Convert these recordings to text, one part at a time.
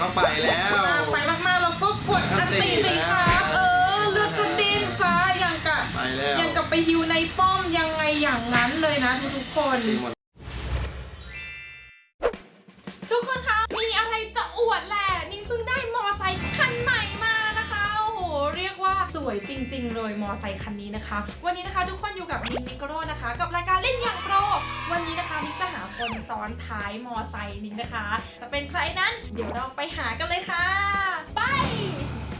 ก็ไปแล้ว ไปมากๆแล้วก็กดอันตีสิคะเออเลือดก็เด้งฟ้าอย่างกับไปแล้วอย่างกับไปฮิวในป้อมยังไงอย่างนั้นเลยนะทุกๆคน ตีหมด ว่าสวยจริง ๆ เลยมอไซคันนี้นะคะ วันนี้นะคะทุกคนอยู่กับนิ้งนิโกโรนะคะ กับรายการเล่นอย่างโปรวันนี้นะคะนิ้งจะหาคนซ้อนท้ายมอไซค์นิ้งนะคะ จะเป็นใครนั้น เดี๋ยวเราไปหากันเลยค่ะ ไป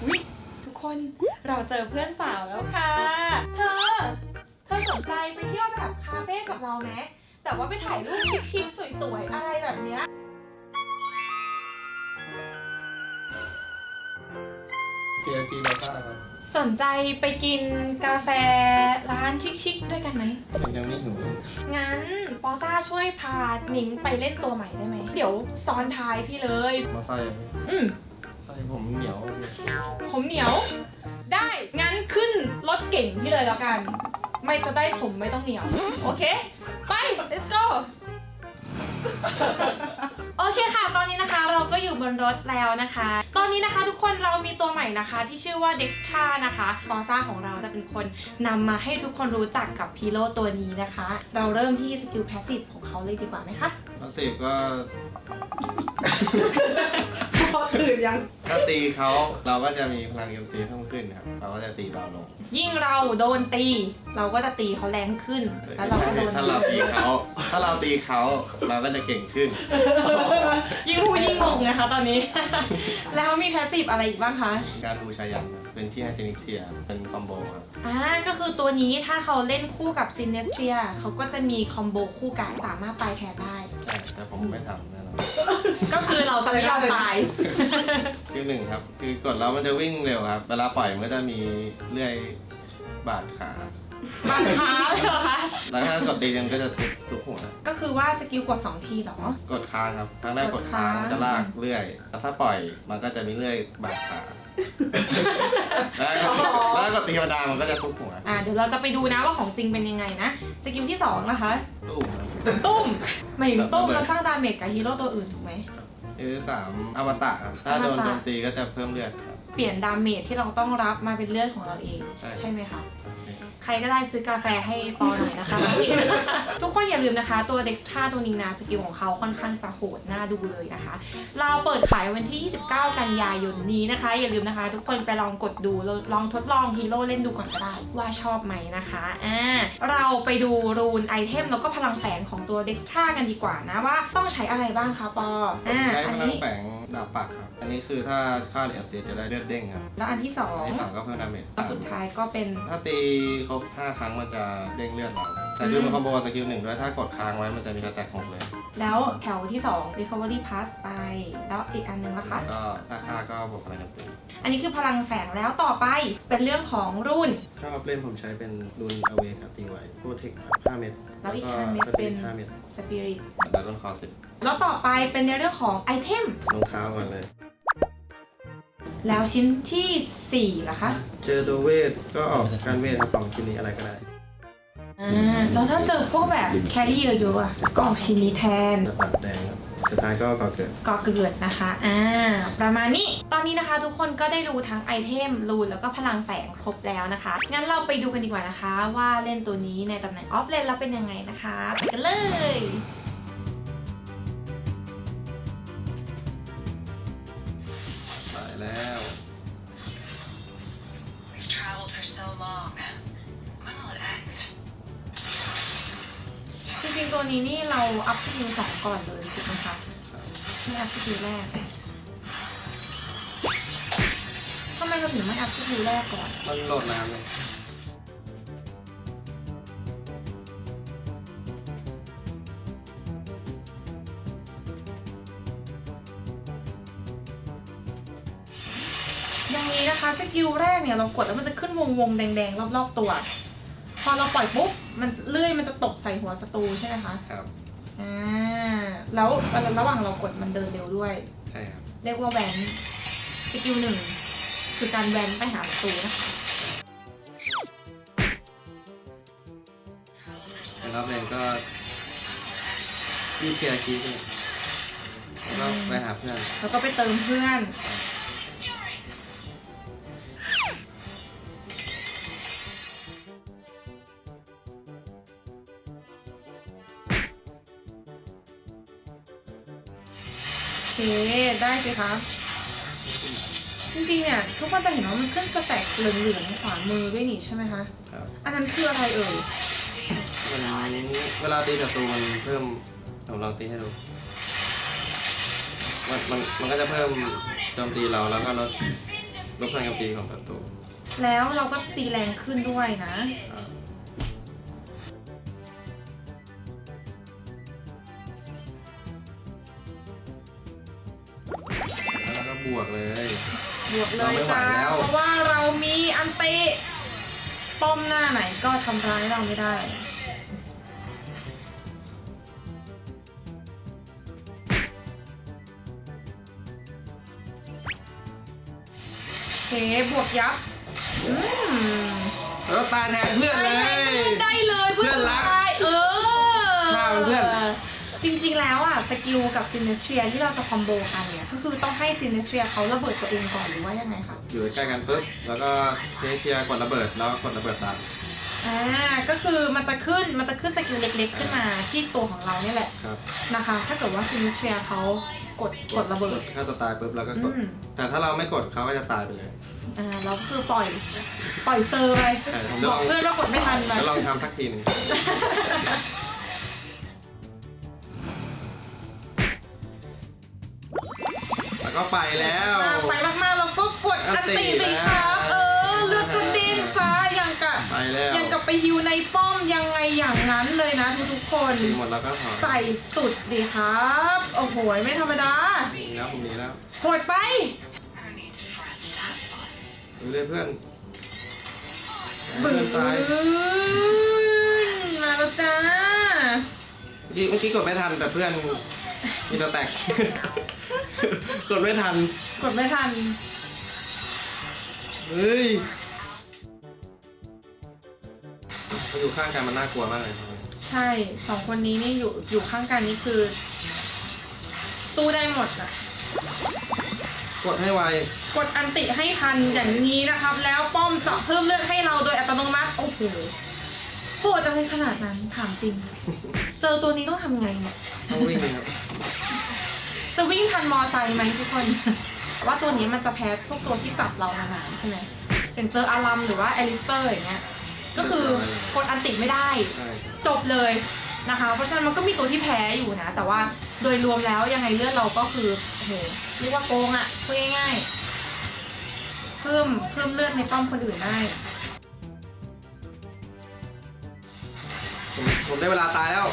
วิทุกคนเราเจอเพื่อนสาวแล้วค่ะ เธอ เธอสนใจไปเที่ยวแบบคาเฟ่กับเราไหมแต่ว่าไปถ่ายรูปชิคๆสวยๆอะไรแบบเนี้ยเกียร์จีเราต้าครับ สนใจไปกินกาแฟร้านชิคๆด้วยกันไหม มันยังไม่หิวงั้นปอซ่าช่วยพาหนิงไปเล่นตัวใหม่ได้ไหม เดี๋ยวซ้อนท้ายพี่เลย มาใส่อืมใส่ผมเหนียวผมเหนียว ได้ งั้นขึ้นรถเก่งพี่เลยแล้วกัน ไม่จะได้ผมไม่ต้องเหนียว โอเค ไป let's go บนรถแล้วนะคะ ตอนนี้นะคะทุกคนเรามีตัวใหม่นะคะ ที่ชื่อว่าเด็กท่านะคะฟอซ่าของเราจะเป็นคนนำมาให้ทุกคนรู้จักกับพีโลตัวนี้นะคะ เราเริ่มที่สกิลแพสซีฟของเขาเลยดีกว่าไหมคะพสซีฟก็ ยังถ้าตีเขาเราก็จะมีพลังโจมตีเพิ่มขึ้นครับ เราก็จะตีเบาลงยิ่งเราโดนตี เราก็จะตีเขาแรงขึ้น แล้วเราก็โดนถ้าเราตีเขา ถ้าเราตีเขาเราก็จะเก่งขึ้น ยิ่งพูดยิ่งงงนะคะตอนนี้ แล้วมีแพสซีฟอะไรอีกบ้างคะ การบูชายันครับเป็นที่ให้เจนิกเทียเป็นคอมโบครับ อ่าก็คือตัวนี้ถ้าเขาเล่นคู่กับซินเนสเทียเขาก็จะมีคอมโบคู่กันสามารถตายแทนได้ใช่แต่ผมไม่ทำแน่นอน ก็คือเราจะไม่ยอมตาย คือหนึ่งครับ คือกดแล้วมันจะวิ่งเร็วครับ เวลาปล่อยมันก็จะมีเลื่อยบาดขา บางค้าเลยเหรอคะ แล้วถ้ากดดีมันก็จะทุบทุบหัว ก็คือว่าสกิลกด2ทีเหรอ กดค้างครับครั้งแรกกดค้างกดค้าง มันจะลากเลื่อยแล้วถ้าปล่อยมันก็จะมีเลื่อยบาดขา แล้วก็แล้วก็กดตีธรรมดามันก็จะทุบหัวอ่าเดี๋ยวเราจะไปดูนะว่าของจริงเป็นยังไงนะ สกิลที่2นะคะ ตู้ครับ ตุ้มหมายถึงตุ้มแล้วสร้างดาเมจกับฮีโร่ตัวอื่นถูกไหม คือสามอมตะครับ ถ้าโดนอมตะ โจมตีก็จะเพิ่มเลือดครับ เปลี่ยนดาเมจที่เราต้องรับมาเป็นเลือดของเราเอง ใช่ ใช่ไหมคะใค รก็ได้ซื้อกาแฟให้ปอหน่อยนะคะ ทุกคนอย่าลืมนะคะ ตัว Dextra ตัวนี้นะสกิลของเขาค่อนข้างจะโหดน่าดูเลยนะคะ เราเปิดขายวันที่ 29 กันยายนนี้นะคะ อย่าลืมนะคะ ทุกคนไปลองกดดูลองทดลองฮีโร่เล่นดูก่อนก็ได้ว่าชอบไหมนะคะอ่าเราไปดูรูนไอเทมแล้วก็พลังแฝงของตัว Dextra กันดีกว่านะว่าต้องใช้อะไรบ้างคะปออ่าใช้อันพลังนี้แฝง ดาบปักครับ อันนี้คือถ้าค่าเดียสเตียจะได้เลือดเด้งครับแล้วอันที่สออันงที่สองก็เพิ่มดาเมจแล้วสุดท้ายก็เป็น ถ้าตีครบ5ครั้งมันจะเด้งเลือดเราแต่คือมันคอมโบกับสกิลหนึ่งด้วยถ้ากดค้างไว้มันจะมีสแต็กหกเลย แล้วแถวที่2 recovery pass ไป แล้วอีกอันหนึงนะคะ ก็ถ้าค่าก็บวกพลังโจมตีอันนี้คือพลังแฝงแล้วต่อไปเป็นเรื่องของรุ่น ถ้าเอาเล่นผมใช้เป็นรุนอเวกครับตีไว้โปรเทคครับ5เม็ดแล้วอีกก็ห้าเม็ดเป็น 5เม็ด spirit แล้วต้นคอสิบแล้วต่อไปเป็นในเรื่องของไอเทม รองเท้าก่อนเลย แล้วชิ้นทีสี่4ล่ะคะเจอตัวเวทก็ออกการเวทครับสองชิ้นนี้อะไรก็ได้ อ่าแล้วถ้าเจอพวกแบบแครี่เยอะๆอะก็ออกชิ้นนี้แทนจะปากแดงครับ สุดท้ายก็ก่อเกิดก็เกิดนะคะ อ่า ประมาณนี้ ตอนนี้นะคะ ทุกคนก็ได้รู้ทั้งไอเทม รูน แล้วก็พลังแฝงครบแล้วนะคะ งั้นเราไปดูกันดีกว่านะคะ ว่าเล่นตัวนี้ในตำแหน่งออฟเลนแล้วเป็นยังไงนะคะ ไปกันเลยตายแล้ว ตัวนี้นี่เราอัพสกิลสองก่อนเลยถูกไหมคะไม่อัพสกิลแรกทำไมเราถึงไม่อัพสกิลแรกก่อน มันโหลดน้ำเลยอย่างนี้นะคะสกิลแรกเนี่ยเรากดแล้วมันจะขึ้นวงวงๆแดงๆ รอบๆตัว พอเราปล่อยปุ๊บมันเลื่อยมันจะตกใส่หัวศัตรูใช่ไหมคะครับอ่าแล้วระหว่างเรากดมันเดินเร็วด้วย ใช่ครับเรียกว่าแวนสกิลหนึ่งคือการแวนไปหาศัตรูนะคะในรอบเลนก็ยืดเทียร์คีย์เนี่ยแล้วก็ไปหาใช่แล้วก็ไปเติมเพื่อน ได้สิคะ จริงๆเนี่ยทุกคนจะเห็นว่ามันขึ้นสแต็กเหลืองๆขวามือด้วยนี่ใช่ไหมคะ ครับ อันนั้นคืออะไรเอ่ยมันเวลาตีศัตรูมันเพิ่มผมลองตีให้ดู มันมันมันก็จะเพิ่มโจมตีเราแล้วก็ลดลดพลังโจมตีของศัตรูแล้วเราก็ตีแรงขึ้นด้วยนะ ครับ วก็บวกเลย บวกเลเรายไม่ไหวจ้าแล้ว เพราะว่าเรามีอันติป้อมหน้าไหนก็ทำร้ายเราไม่ได้ โอเค บวกยับ อืม แล้วก็ตายแทนเพื่อนเลยได้เลย จริงๆแล้วอะสกิลกับซินเนสเทียที่เราจะคอมโบกันเนี่ยก็คือต้องให้ซินเนสเทียเขาระเบิดตัวเองก่อนหรือว่ายังไงคะอยู่ใกล้กันปุ๊บแล้วก็เทเชียร์กดระเบิดแล้วกดระเบิดตามอ่าก็คือมันจะขึ้นมันจะขึ้นสกิลเล็กๆ ขึ้นมาที่ตัวของเราเนี่ยแหละครับนะคะ ถ้าเกิดว่าซินเนสเทียเขากดกดระเบิด ถ้าตัวตายปุ๊บแล้วก็กด อืม แต่ถ้าเราไม่กดเขาก็จะตายไปเลยอ่าเราก็คือปล่อยปล่อยเซอร์ไปใช่บอกเพื่อนว่ากดไม่ทันไป แล้วลองทำสักทีหนึง แล้วก็ไปแล้วมากไปมากๆเราก็กดอันติสิครับเออเลือดก็เด้งฟ้าอย่างกับไปแล้วยังกับไปฮิวในป้อมยังไงอย่างนั้นเลยนะทุกๆคนตีหมดแล้วก็ถอยใส่สุดดีครับ โอ้โหไม่ธรรมดาหนีแล้วผมหนีแล้วโหดไป Who needs friends to have fun? ดูเลยเพื่อนบึ้เพื่อนตายนมาแล้วจ้าเมื่อกี้เมื่อกี้กดไม่ทันแต่เพื่อนมีตัวแตก กดไม่ทัน กดไม่ทัน เฮ้ยมาอยู่ข้างกันมันน่ากลัวมากเลยครับใช่สองคนนี้นี่อยู่อยู่ข้างกันนี่คือ สู้ได้หมดอะกดให้ไว กดอันติให้ทันอย่างนี้นะครับ แล้วป้อมจะเพิ่มเลือดให้เราโดยอัตโนมัติโอ้โหโหดอะไรขนาดนั้นถามจริง เจอตัวนี้ต้องทำไงเนี่ยต้องวิ่งครับ จะวิ่งทันมอไซค์ไหมทุกคน ว่าตัวนี้มันจะแพ้พวกตัวที่จับเรานานๆใช่ไหมเป็นเจออารัมหรือว่าแอลิสเตอร์อย่างเงี้ย ก็คือกดอันติไม่ได้ ใช่จบเลยนะคะ เพราะฉะนั้นมันก็มีตัวที่แพ้อยู่นะ แต่ว่าโดยรวมแล้วยังไงเลือดเราก็คือโอ้โหเรียกว่าโกงอะ่ะพูดง่ายๆ เพิ่มเพิ่มเลือดในป้อมคนอื่นได้ ผมผมได้เวลาตายแล้ว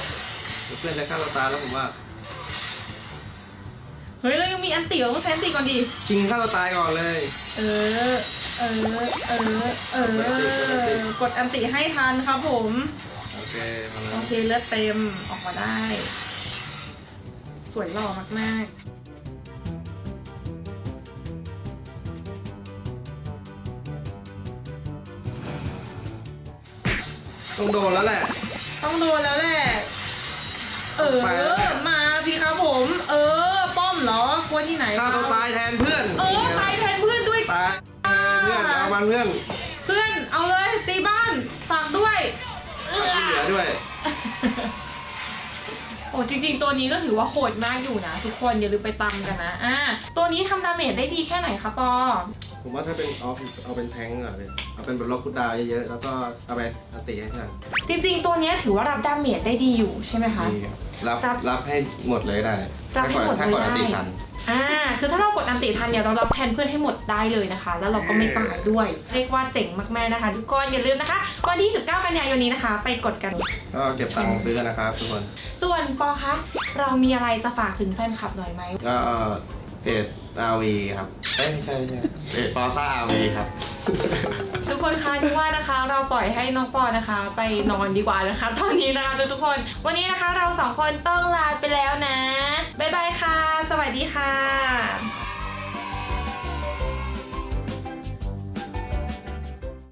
เดี๋ยวเพื่อนจะฆ่าเราตายแล้วผมว่า เฮ้ยเรายังมีอันติเราต้องใช้อันติก่อนดิคิงฆ่าเราตายก่อนเลย เออ เออ เออ เออ กดอันติให้ทันครับผม โอเคมาแล้โอวเคเลือดเต็มออกมาได้ สวยหล่อมากต้องโดนแล้วแหละ ๆ ต้องโดนแล้วแหละ เออไปแล้ว มาสิครับผม เออป้อม เหรอกลัวที่ไหนฆ่าตัวเราตายแทนเพื่อนเออตายแทนเพื่อนด้วย ตายเออเพื่อนเอามันเพื่อนเพื่อนเอาเลยตีบ้านฝากด้วยเอื้อที่เหลือด้วย โอ้จริงๆ ตัวนี้ก็ถือว่าโหดมากอยู่นะ ทุกคนอย่าลืมไปตามกันนะอ่าตัวนี้ทำดาเมจได้ดีแค่ไหนคะปอ ผมว่าถ้าเป็นเอาเอาเป็นแทงก์ก่อนเลยเอาเป็นแบบล็อกคุดดาวเยอะๆแล้วก็เอาไปอันติให้เพื่อนจริงๆ ตัวเนี้ยถือว่ารับดาเมจได้ดีอยู่ใช่ไหมคะ นี่รับรับรับให้หมดเลยได้รับให้หมดถ้ากดเลยอันติได้ทันอ่าคือถ้าเรากดอันติทันเนี่ยเรารับแทนเพื่อนให้หมดได้เลยนะคะ แล้วเราก็ไม่ตายด้วย เรียกว่าเจ๋งมากๆนะคะทุกคนอย่าลืมนะคะ วันที่ 19 กันยายนนี้นะคะ ไปกดกัน ก็เก็บตังค์ซื้อนะครับทุกคนส่วนปอคะเรามีอะไรจะฝากถึงแฟนคลับหน่อยไหม ก็เพจ RV ครับเอ้ยไม่ใช่ไม่ใช่เพจปอซ่า RV ครับ ทุกคนคะนึกว่านะคะ เราปล่อยให้น้องปอนะคะ ไปนอนดีกว่านะคะ ตอนนี้นะคะทุกๆคน วันนี้นะคะเราสองคนต้องลาไปแล้วนะบ๊ายบายค่ะ สวัสดีค่ะ